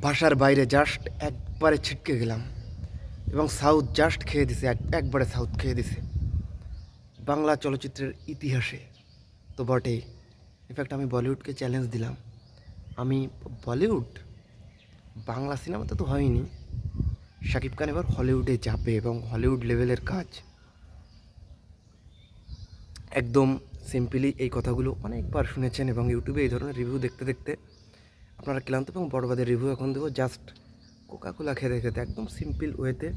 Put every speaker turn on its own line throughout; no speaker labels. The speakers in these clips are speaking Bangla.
ভাষার বাইরে জাস্ট একবারে ছিটকে গেলাম। এবং সাউথ জাস্ট খেয়ে দিছে, এক একবারে সাউথ খেয়ে দিছে। বাংলা চলচ্চিত্রের ইতিহাসে তো বটেই। ইনফ্যাক্ট আমি বলিউডকে চ্যালেঞ্জ দিলাম। আমি বলিউড, বাংলা সিনেমাতে তো হয়নি। শাকিব খান এবার হলিউডে যাবে এবং হলিউড লেভেলের কাজ একদম সিম্পলি এই কথাগুলো অনেকবার শুনেছেন এবং ইউটিউবে এই ধরনের রিভিউ দেখতে দেখতে আপনারা ক্লান্ত এবং বড়বাদের রিভিউ এখন দেবো। জাস্ট কোকা কোলা খেতে খেতে, একদম সিম্পল ওয়েতে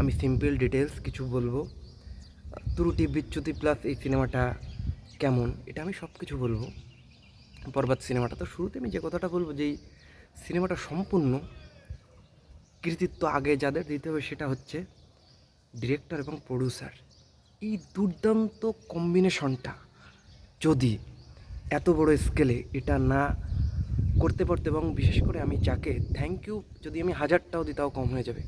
আমি সিম্পল ডিটেলস কিছু বলব। ত্রুটি বিচ্যুতি প্লাস এই সিনেমাটা কেমন, এটা আমি সব কিছু বলব। বরবাদ সিনেমাটা তো শুরুতে আমি যে কথাটা বলব যে সিনেমাটা সম্পূর্ণ কৃতিত্ব আগে যাদের দিতে হবে সেটা হচ্ছে ডিরেক্টর এবং প্রডিউসার এই দুর্দান্ত কম্বিনেশনটা যদি এত বড় স্কেলে এটা না করতে পারতে এবং বিশেষ করে আমি যাকে থ্যাংক ইউ যদি আমি হাজারটাও দিই তাও কম হয়ে যাবে।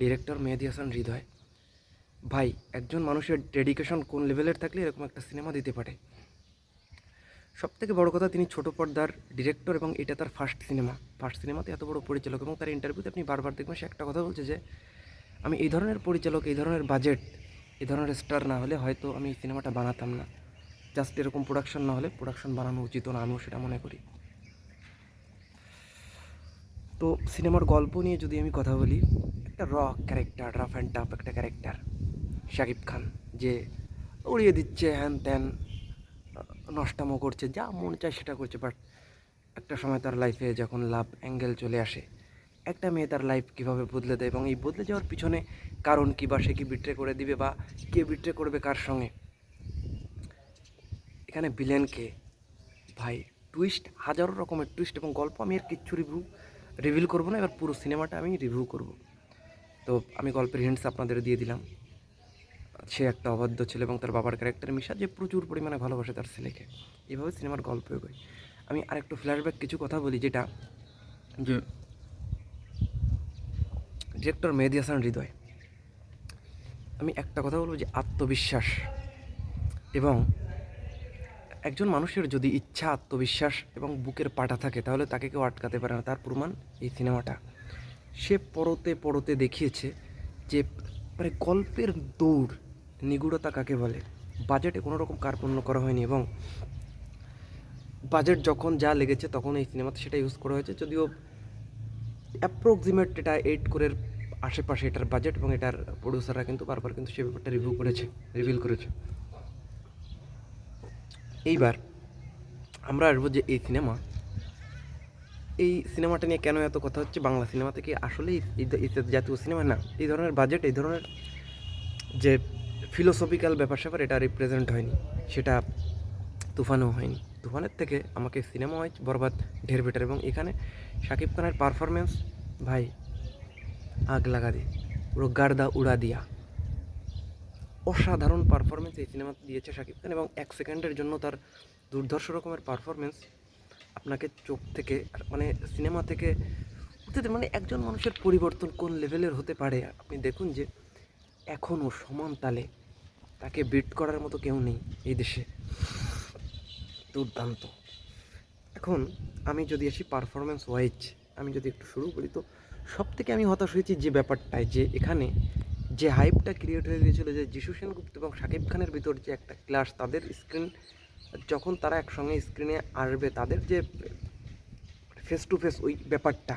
ডিরেক্টর মেহেদি হাসান হৃদয়। ভাই, একজন মানুষের ডেডিকেশন কোন লেভেলের থাকলে এরকম একটা সিনেমা দিতে পারে। সব থেকে বড় কথা তিনি ছোট পর্দার ডিরেক্টর এবং এটা তার ফার্স্ট সিনেমা ফার্স্ট সিনেমাতে এত বড় পরিচালক এবং তার ইন্টারভিউতে আপনি বারবার দেখবেন, সে একটা কথা বলছে যে, আমি এই ধরনের পরিচালক, এই ধরনের বাজেট এই ধরনের স্টার না হলে হয়তো আমি এই সিনেমাটা বানাতাম না। জাস্ট এরকম প্রোডাকশন না হলে প্রোডাকশন বানানো উচিত না, আমিও সেটা মনে করি। তো সিনেমার গল্প নিয়ে যদি আমি কথা বলি, একটা র ক্যারেক্টার রাফ অ্যান্ড টাফ একটা ক্যারেক্টার শাকিব খান, যে উড়িয়ে দিচ্ছে, হ্যান ত্যান, নষ্টামো করছে, যা মন চায় সেটা করছে বাট একটা সময় তার লাইফে যখন লাভ অ্যাঙ্গেল চলে আসে, একটা মেয়ে তার লাইফ কীভাবে বদলে দেয় এবং এই বদলে যাওয়ার পিছনে কারণ কী বা সে কি বিট্রে করে দিবে বা কে বিট্রে করবে কার সঙ্গে? এখানে ভিলেনকে ভাই টুইস্ট হাজারো রকমের টুইস্ট এবং গল্প আমি আর কিচ্ছু রিভিউ রিভিল করব না, এবার পুরো সিনেমাটা আমি রিভিউ করব। তো আমি গল্পের হিন্টস আপনাদের দিয়ে দিলাম। সে একটা অবাধ্য ছেলে এবং তার বাবার ক্যারেক্টার মিশা যে প্রচুর পরিমাণে ভালোবাসে তার ছেলেকে। এভাবে সিনেমার গল্প এগোয়। আমি আরেকটু ফ্ল্যাশব্যাক কিছু কথা বলি, যেটা যে ডিরেক্টর মেহেদি হাসান হৃদয়। আমি একটা কথা বলব যে আত্মবিশ্বাস এবং একজন মানুষের যদি ইচ্ছা, আত্মবিশ্বাস এবং বুকের পাটা থাকে, তাহলে তাকে কেউ আটকাতে পারে না। তার প্রমাণ এই সিনেমাটা। সে পরতে পরতে দেখিয়েছে যে মানে গল্পের দৌড়, নিগুড়তা কাকে বলে? বাজেটে কোনো রকম কার্পণ্য করা হয়নি এবং বাজেট যখন যা লেগেছে তখন এই সিনেমাতে সেটা ইউজ করা হয়েছে। যদিও অ্যাপ্রক্সিমেট এটা এইট করের আশেপাশে এটার বাজেট এবং এটার প্রডিউসাররা কিন্তু বারবার কিন্তু সে ব্যাপারটা রিভিউ করেছে রিভিল করেছে। এইবার আমরা আসব যে এই সিনেমা। এই সিনেমাটা নিয়ে কেন এত কথা হচ্ছে? বাংলা সিনেমা থেকে এই জাতীয় সিনেমা না। এই ধরনের বাজেট এই ধরনের যে ফিলোসফিক্যাল ব্যাপার স্যাপার, এটা রিপ্রেজেন্ট হয়নি। সেটা তুফানও হয়নি। তুফানের থেকে আমাকে সিনেমা হয় বরবাদ, ঢের বেটার এবং এখানে শাকিব খানের পারফরমেন্স ভাই, আগ লাগা দিয়ে পুরো গার্দা উড়া দিয়া। অসাধারণ পারফরমেন্স এই সিনেমাতে দিয়েছে শাকিব খান এবং এক সেকেন্ডের জন্য তার দুর্ধর্ষ রকমের পারফরমেন্স আপনাকে চোখ থেকে মানে সিনেমা থেকে উঠতে মানে একজন মানুষের পরিবর্তন কোন লেভেলের হতে পারে? আপনি দেখুন যে এখনও সমান তালে তাকে বিট করার মতো কেউ নেই এই দেশে। দুর্দান্ত। এখন আমি যদি আসি পারফরমেন্স ওয়াইজ আমি যদি একটু শুরু করি, তো সব থেকে আমি হতাশ হয়েছি যে ব্যাপারটায় যে এখানে যে হাইপটা ক্রিয়েট হয়ে গিয়েছিল যে যিশু সেনগুপ্ত এবং শাকিব খানের ভিতর যে একটা ক্লাস তাদের স্ক্রিন যখন তারা একসঙ্গে স্ক্রিনে আসবে, তাদের যে ফেস টু ফেস ওই ব্যাপারটা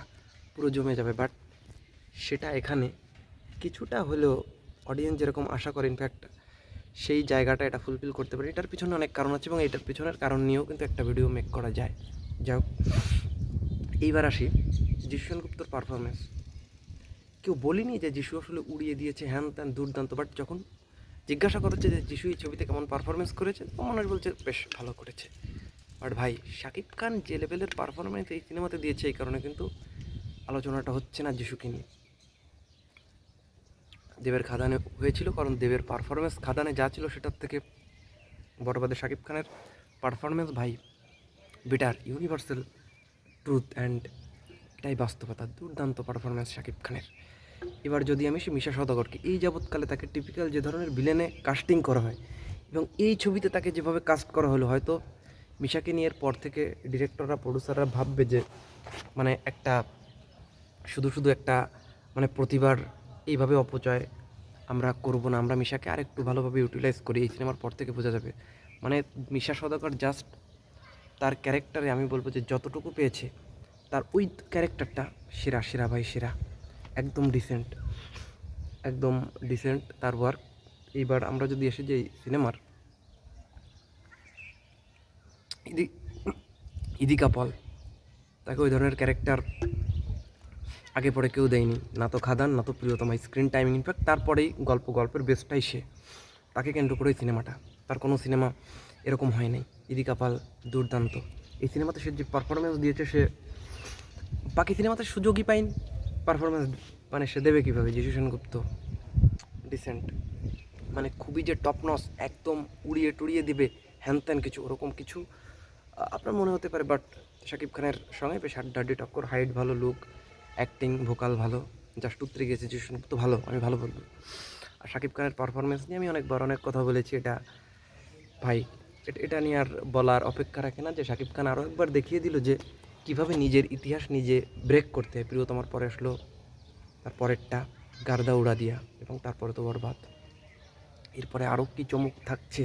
পুরো জমে যাবে। বাট সেটা এখানে কিছুটা হলেও অডিয়েন্স যেরকম আশা করে ইনফ্যাক্ট সেই জায়গাটা এটা ফুলফিল করতে পারে। এটার পিছনে অনেক কারণ আছে এবং এটার পিছনের কারণ নিয়েও কিন্তু একটা ভিডিও মেক করা যায়। যাই হোক, এইবার আসি যিশু সেনগুপ্তর পারফরমেন্স কেউ বলিনি যে যিশু আসলে উড়িয়ে দিয়েছে হ্যান ত্যান দুর্দান্ত বাট যখন জিজ্ঞাসা করেছে যে যিশু এই ছবিতে কেমন পারফরমেন্স করেছে, তো মানুষ বলছে, বেশ, ভালো করেছে। বাট ভাই, শাকিব খান যে লেভেলের পারফরমেন্স এই সিনেমাতে দিয়েছে এই কারণে কিন্তু আলোচনাটা হচ্ছে না যিশুকে নিয়ে। দেবের খাদানে হয়েছিল, কারণ দেবের পারফরমেন্স খাদানে যা ছিল সেটার থেকে বড়বাদে শাকিব খানের পারফরমেন্স ভাই বেটার ইউনিভার্সাল ট্রুথ অ্যান্ড এটাই বাস্তবতা, দুর্দান্ত পারফরমেন্স শাকিব খানের। এবার যদি আমি সে মিশা সদাগরকে এই যাবৎকালে তাকে টিপিক্যাল যে ধরনের ভিলেনে কাস্টিং করা হয় এবং এই ছবিতে তাকে যেভাবে কাস্ট করা হলো, হয়তো মিশাকে নিয়ে পর থেকে ডিরেক্টররা প্রডিউসাররা ভাববে যে মানে একটা, শুধু শুধু একটা মানে প্রতিবার এইভাবে অপচয় আমরা করব না, আমরা মিশাকে আরেকটু ভালোভাবে ইউটিলাইজ করি, এই সিনেমার পর থেকে বোঝা যাবে। মানে মিশা সদাকর জাস্ট তার ক্যারেক্টারে আমি বলব যে যতটুকু পেয়েছে তার ওই ক্যারেক্টারটা সেরা সেরা ভাই, সেরা। একদম ডিসেন্ট একদম ডিসেন্ট তার ওয়ার্ক এইবার আমরা যদি এসে যাই সিনেমার, ইদি, ইদিকা পল, তাকে ওই ধরনের ক্যারেক্টার আগে পরে কেউ দেয়নি। না তো খাদান, না তো প্রিয়তমা। স্ক্রিন টাইমিং ইনফ্যাক্ট তারপরেই গল্প, গল্পের বেস্টটাই সে। তাকে কেন্দ্র করেই সিনেমাটা। তার কোনো সিনেমা এরকম হয় নাই। ইদিকা পাল দুর্দান্ত। এই সিনেমাতে সে যে পারফরমেন্স দিয়েছে, সে বাকি সিনেমাতে সুযোগই পাইনি। পারফরমেন্স মানে সে দেবে কীভাবে? যিশু সেনগুপ্ত ডিসেন্ট মানে খুবই যে টপ নস একদম উড়িয়ে টুড়িয়ে দিবে হ্যান ত্যান কিছু, ওরকম কিছু আপনার মনে হতে পারে বাট শাকিব খানের সঙ্গে বেশ আড্ডাড্ডি টক্কর হাইট ভালো লুক অ্যাক্টিং ভোকাল ভালো জাস্ট উত্তরে গেছে যিশু সেনগুপ্ত ভালো, আমি ভালো বলব। আর শাকিব খানের পারফরমেন্স নিয়ে আমি অনেকবার অনেক কথা বলেছি, এটা ভাই, এটা নিয়ে আর বলার অপেক্ষা রাখে না যে শাকিব খান আরও একবার দেখিয়ে দিল যে কীভাবে নিজের ইতিহাস নিজে ব্রেক করতে হয়? প্রিয়তমার পরে আসলো, তার পরেরটা গার্দা উড়া দিয়া এবং তারপরে তো বরবাদ। এরপরে আরও কি চমক থাকছে?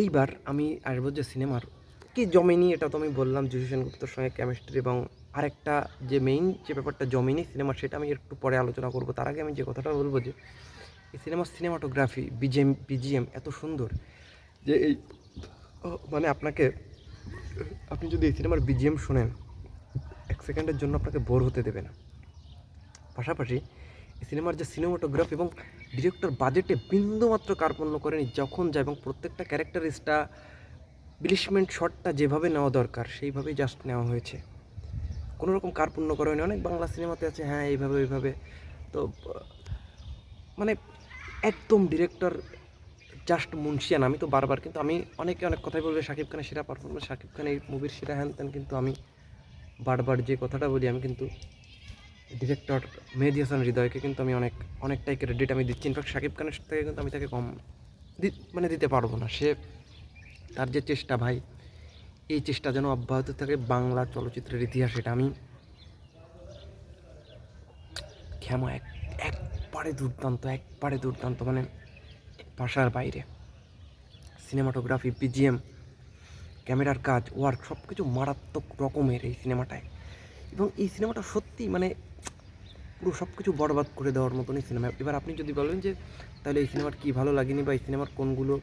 এইবার আমি আসব যে সিনেমার কি জমেনি, এটা তো আমি বললাম যিশু সেনগুপ্তর সঙ্গে কেমিস্ট্রি এবং আরেকটা যে মেইন যে ব্যাপারটা জমেনি সিনেমার সেটা আমি একটু পরে আলোচনা করব। তার আগে আমি যে কথাটা বলব যে, এই সিনেমার সিনেমাটোগ্রাফি বিজিএম বিজিএম এত সুন্দর যে এই মানে আপনাকে আপনি যদি এই সিনেমার বিজিএম শোনেন, এক সেকেন্ডের জন্য আপনাকে বোর হতে দেবে না। পাশাপাশি এই সিনেমার যে সিনেমাটোগ্রাফি এবং ডিরেক্টর বাজেটে বিন্দুমাত্র কার্পণ্য করেনি, যখন যায় এবং প্রত্যেকটা ক্যারেক্টারিস্টটা বিলিশমেন্ট শটটা যেভাবে নেওয়া দরকার, সেইভাবেই জাস্ট নেওয়া হয়েছে। কোনো রকম কার্পণ্য করা হয়নি। অনেক বাংলা সিনেমাতে আছে হ্যাঁ এইভাবে এইভাবে তো মানে একদম ডিরেক্টর জাস্ট মুন্সিয়ান আমি তো বারবার, কিন্তু আমি অনেকে অনেক কথাই বলবে, শাকিব খানের সেরা পারফরমেন্স শাকিব খান এই মুভির সেরা হ্যান ত্যান, কিন্তু আমি বারবার যে কথাটা বলি, আমি কিন্তু ডিরেক্টর মেহেদি হাসান হৃদয়কে কিন্তু আমি অনেক, অনেকটাই ক্রেডিট আমি দিচ্ছি। ইনফ্যাক্ট শাকিব খানের থেকে কিন্তু আমি তাকে কম মানে দিতে পারব না। সে, তার যে চেষ্টা ভাই, এই চেষ্টা যেন অব্যাহত থাকে বাংলা চলচ্চিত্রের ইতিহাস, এটা আমি ক্ষমা এক, একবারে দুর্দান্ত একবারে দুর্দান্ত মানে ভাষার বাইরে। সিনেমাটোগ্রাফি বিজিএম ক্যামেরার কাজ ওয়ার্ক সব কিছু মারাত্মক রকমের এই সিনেমাটায় এবং এই সিনেমাটা সত্যি মানে পুরো সব কিছু বরবাদ করে দেওয়ার মতনই সিনেমা এবার আপনি যদি বলেন যে, তাহলে এই সিনেমার কী ভালো লাগেনি বা এই সিনেমার কোনগুলো?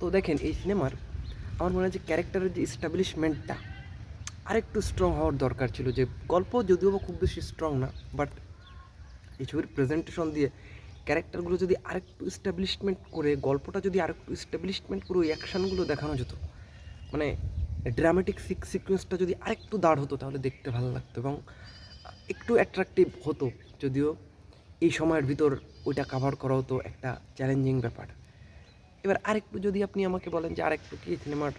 তো দেখেন, এই সিনেমার আমার মনে হয় যে ক্যারেক্টারের যে এস্টাবলিশমেন্টটা আরেকটু স্ট্রং হওয়ার দরকার ছিল যে, গল্প যদিও খুব বেশি স্ট্রং না বাট এই ছবির প্রেজেন্টেশন দিয়ে ক্যারেক্টারগুলো যদি আরেকটু এস্টাবলিশমেন্ট করে, গল্পটা যদি আরেকটু এস্টাবলিশমেন্ট করে, ওই অ্যাকশানগুলো দেখানো যেত। মানে ড্রামাটিক সিক সিকোয়েন্সটা যদি আরেকটু দাঁড় হতো, তাহলে দেখতে ভালো লাগতো এবং একটু অ্যাট্রাকটিভ হতো। যদিও এই সময়ের ভিতর ওইটা কাভার করা হতো একটা চ্যালেঞ্জিং ব্যাপার। এবার আরেকটু যদি আপনি আমাকে বলেন যে আরেকটু কি সিনেমার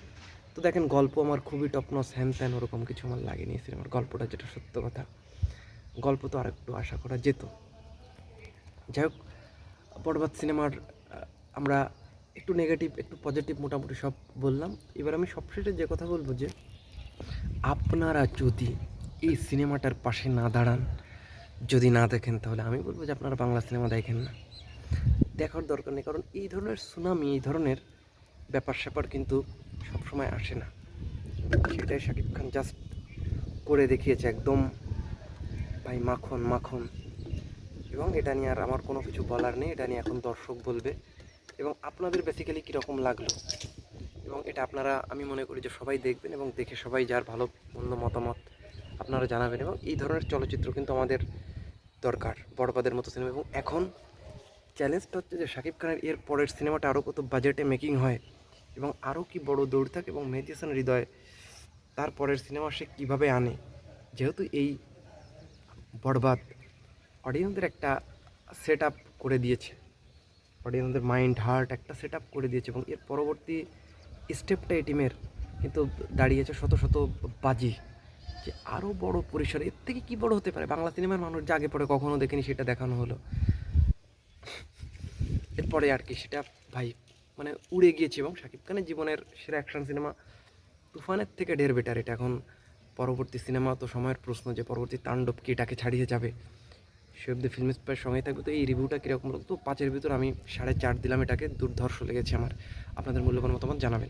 তো দেখেন গল্প আমার খুবই টপনস হ্যান ত্যান ওরকম কিছু আমার লাগেনি সিনেমার গল্পটা যেটা সত্য কথা, গল্প তো আরেকটু আশা করা যেত। যাই হোক বরবাদ সিনেমার আমরা একটু নেগেটিভ একটু পজিটিভ মোটামুটি সব বললাম। এবার আমি সবশেষে যে কথা বলব যে, আপনারা যদি এই সিনেমাটার পাশে না দাঁড়ান, যদি না দেখেন, তাহলে আমি বলব যে আপনারা বাংলা সিনেমা দেখেন না। দেখার দরকার নেই, কারণ এই ধরনের সুনামি, এই ধরনের ব্যাপার স্যাপার কিন্তু সবসময় আসে না। সেটাই শাকিব খান জাস্ট করে দেখিয়েছে, একদম, ভাই, মাখন মাখন। এবং এটা নিয়ে আর আমার কোনো কিছু বলার নেই, এটা নিয়ে এখন দর্শক বলবে। এবং আপনাদের বেসিক্যালি কীরকম লাগল? এবং এটা আপনারা, আমি মনে করি যে সবাই দেখবেন এবং দেখে সবাই যার ভালো মন্দ মতামত আপনারা জানাবেন এবং এই ধরনের চলচ্চিত্র কিন্তু আমাদের দরকার, বড়বাদের মতো সিনেমা এবং এখন চ্যালেঞ্জটা হচ্ছে যে শাকিব খানের এর পরের সিনেমাটা আরও কত বাজেটে মেকিং হয় এবং আরও কি বড় দৌড় থাকে এবং মেহেদি হৃদয় তার পরের সিনেমা সে কীভাবে আনে? যেহেতু এই বরবাদ অডিয়েন্সদের একটা সেট আপ করে দিয়েছে। অডিয়েন্সদের মাইন্ড হার্ট একটা সেট আপ করে দিয়েছে এবং এর পরবর্তী স্টেপটা এই টিমের কিন্তু দাঁড়িয়েছে শত শত বাজি। যে আরও বড় পরিসরে, এর থেকে কী বড় হতে পারে? বাংলা সিনেমার মানুষ যা আগে পরে কখনো দেখেনি সেটা দেখানো হলো। এরপরে আর কি, সেটা ভাই মানে উড়ে গিয়েছে এবং শাকিব খানের জীবনের সেরা অ্যাকশন সিনেমা তুফানের থেকে ঢের বেটার এটা এখন পরবর্তী সিনেমা তো সময়ের প্রশ্ন যে পরবর্তী তাণ্ডব কি এটাকে ছাড়িয়ে যাবে? সে অব্দি ফিল্ম স্পায়ের সঙ্গেই থাকবে। তো এই রিভিউটা কীরকম তো পাঁচের ভিতর আমি সাড়ে চার দিলাম এটাকে। দুর্ধর্ষ লেগেছে আমার। আপনাদের মূল্যবান মতামত জানাবেন।